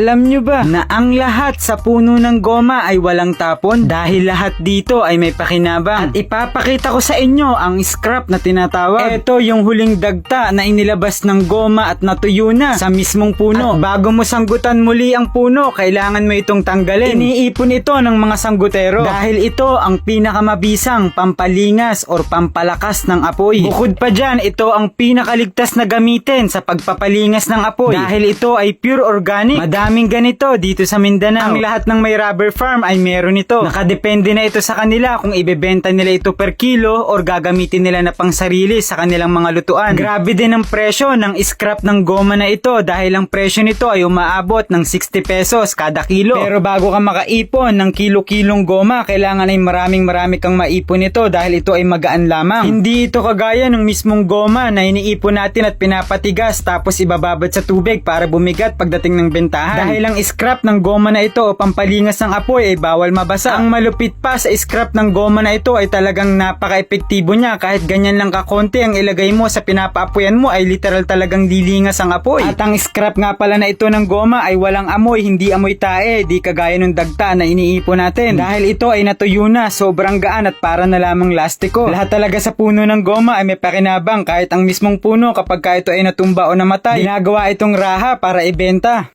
Alam nyo ba na ang lahat sa puno ng goma ay walang tapon dahil lahat dito ay may pakinabang. At ipapakita ko sa inyo ang scrap na tinatawag. Ito yung huling dagta na inilabas ng goma at natuyo na sa mismong puno. At bago mo sanggutan muli ang puno, kailangan mo itong tanggalin. Iniipon ito ng mga sanggutero dahil ito ang pinakamabisang pampalingas or pampalakas ng apoy. Bukod pa dyan, ito ang pinakaligtas na gamitin sa pagpapalingas ng apoy dahil ito ay pure organic. Madaming ganito dito sa Mindanao. Ang lahat ng may rubber farm ay meron ito. Nakadepende na ito sa kanila kung ibebenta nila ito per kilo or gagamitin nila na pang sarili sa kanilang mga lutuan. Grabe din ang presyo ng scrap ng goma na ito dahil ang presyo nito ay umaabot ng 60 pesos kada kilo. Pero bago ka makaipon ng kilo-kilong goma, kailangan ay maraming marami kang maipon nito dahil ito ay magaan lamang. Hindi ito kagaya ng mismong goma na iniipon natin at pinapatigas tapos ibababad sa tubig para bumigat pagdating ng bentahan. Dahil ang scrap ng goma na ito o pampalingas ng apoy ay bawal mabasa. Ang malupit pa sa scrap ng goma na ito ay talagang napaka-epektibo niya kahit ganyan lang kakonti ang ilagay mo sa pinapaapoyan mo ay literal talagang lilingas ang apoy. At ang scrap nga pala na ito ng goma ay walang amoy, hindi amoy tae, di kagaya ng dagta na iniipon natin. Dahil ito ay natuyo na, sobrang gaan at para na lamang lastiko. Lahat talaga sa puno ng goma ay may pakinabang kahit ang mismong puno kapag ka ito ay natumba o namatay, ginagawa itong raha para ibenta.